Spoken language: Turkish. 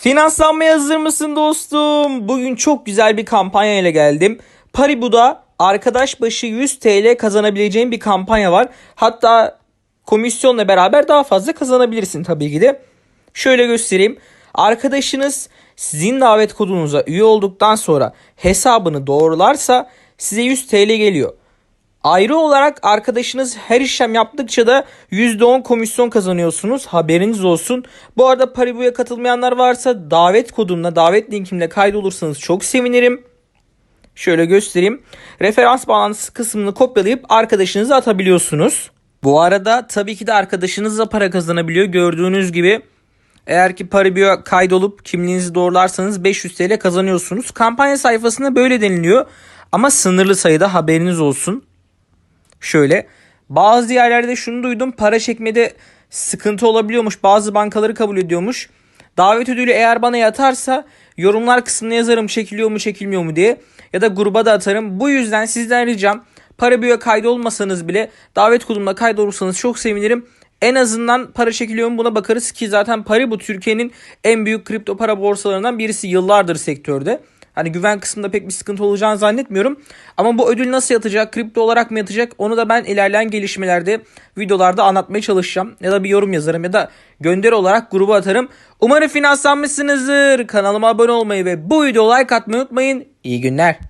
Finanslanmaya hazır mısın dostum? Bugün çok güzel bir kampanya ile geldim. Paribu'da arkadaş başı 100 TL kazanabileceğin bir kampanya var. Hatta komisyonla beraber daha fazla kazanabilirsin tabii ki de. Şöyle göstereyim. Arkadaşınız sizin davet kodunuza üye olduktan sonra hesabını doğrularsa size 100 TL geliyor. Ayrı olarak arkadaşınız her işlem yaptıkça da %10 komisyon kazanıyorsunuz. Haberiniz olsun. Bu arada Paribu'ya katılmayanlar varsa davet kodumla, davet linkimle kaydolursanız çok sevinirim. Şöyle göstereyim. Referans bağlantısı kısmını kopyalayıp arkadaşınıza atabiliyorsunuz. Bu arada tabii ki de arkadaşınız da para kazanabiliyor. Gördüğünüz gibi eğer ki Paribu'ya kaydolup kimliğinizi doğrularsanız 500 TL kazanıyorsunuz. Kampanya sayfasında böyle deniliyor. Ama sınırlı sayıda haberiniz olsun. Şöyle bazı yerlerde şunu duydum para çekmede sıkıntı olabiliyormuş. Bazı bankaları kabul ediyormuş. Davet ödülü eğer bana yatarsa yorumlar kısmına yazarım çekiliyor mu çekilmiyor mu diye. Ya da gruba da atarım. Bu yüzden sizden ricam para büyüye kaydolmasanız bile davet kodumla kaydolursanız çok sevinirim. En azından para çekiliyor mu buna bakarız ki zaten Paribu Türkiye'nin en büyük kripto para borsalarından birisi yıllardır sektörde. Hani güven kısmında pek bir sıkıntı olacağını zannetmiyorum. Ama bu ödül nasıl yatacak, kripto olarak mı yatacak onu da ben ilerleyen gelişmelerde videolarda anlatmaya çalışacağım. Ya da bir yorum yazarım ya da gönderi olarak gruba atarım. Umarım finanslanmışsınızdır. Kanalıma abone olmayı ve bu videoya like atmayı unutmayın. İyi günler.